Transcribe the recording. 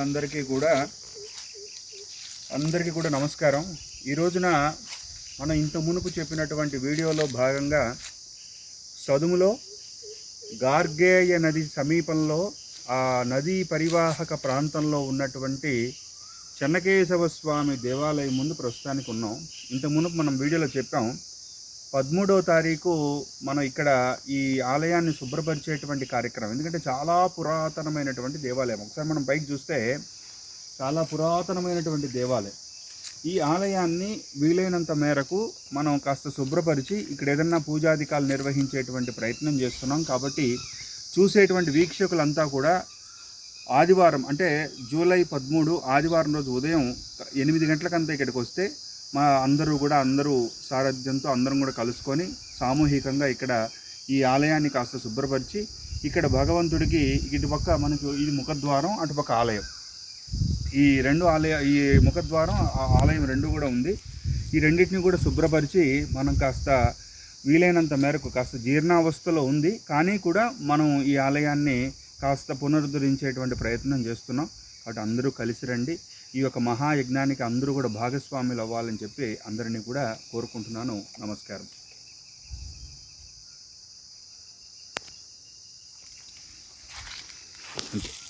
అందరికీ కూడా అందరికీ కూడా నమస్కారం. ఈ రోజున మనం ఇంత మునుపు చెప్పినటువంటి వీడియోలో భాగంగా సదుములో గార్గేయ నది సమీపంలో ఆ నదీ పరివాహక ప్రాంతంలో ఉన్నటువంటి చెన్నకేశవ స్వామి దేవాలయం ముందు ప్రస్తుతానికి ఉన్నాం. ఇంత మునుపు మనం వీడియోలో చెప్పాం. పదమూడవ తారీఖు మనం ఇక్కడ ఈ ఆలయాన్ని శుభ్రపరిచేటువంటి కార్యక్రమం. ఎందుకంటే చాలా పురాతనమైనటువంటి దేవాలయం. ఒకసారి మనం పైకి చూస్తే చాలా పురాతనమైనటువంటి దేవాలయం. ఈ ఆలయాన్ని వీలైనంత మేరకు మనం కాస్త శుభ్రపరిచి ఇక్కడ ఏదన్నా పూజాధికాలు నిర్వహించేటువంటి ప్రయత్నం చేస్తున్నాం. కాబట్టి చూసేటువంటి వీక్షకులంతా కూడా ఆదివారం అంటే జూలై పదమూడు ఆదివారం రోజు ఉదయం ఎనిమిది గంటలకంతా ఇక్కడికి వస్తే మా అందరూ కూడా అందరూ సారథ్యంతో అందరం కూడా కలుసుకొని సామూహికంగా ఇక్కడ ఈ ఆలయాన్ని కాస్త శుభ్రపరిచి ఇక్కడ భగవంతుడికి ఇటుపక్క మనకు ఇది ముఖద్వారం అటుపక్క ఆలయం. ఈ రెండు ఆలయ ఈ ముఖద్వారం ఆ ఆలయం రెండు కూడా ఉంది. ఈ రెండింటిని కూడా శుభ్రపరిచి మనం కాస్త వీలైనంత మేరకు కాస్త జీర్ణావస్థలో ఉంది. కానీ కూడా మనం ఈ ఆలయాన్ని కాస్త పునరుద్ధరించేటువంటి ప్రయత్నం చేస్తున్నాం. కాబట్టి అందరూ కలిసి రండి. ఈ యొక్క మహాయజ్ఞానికి అందరూ కూడా భాగస్వాములు అవ్వాలని చెప్పి అందరినీ కూడా కోరుకుంటున్నాను. నమస్కారం. అంతే.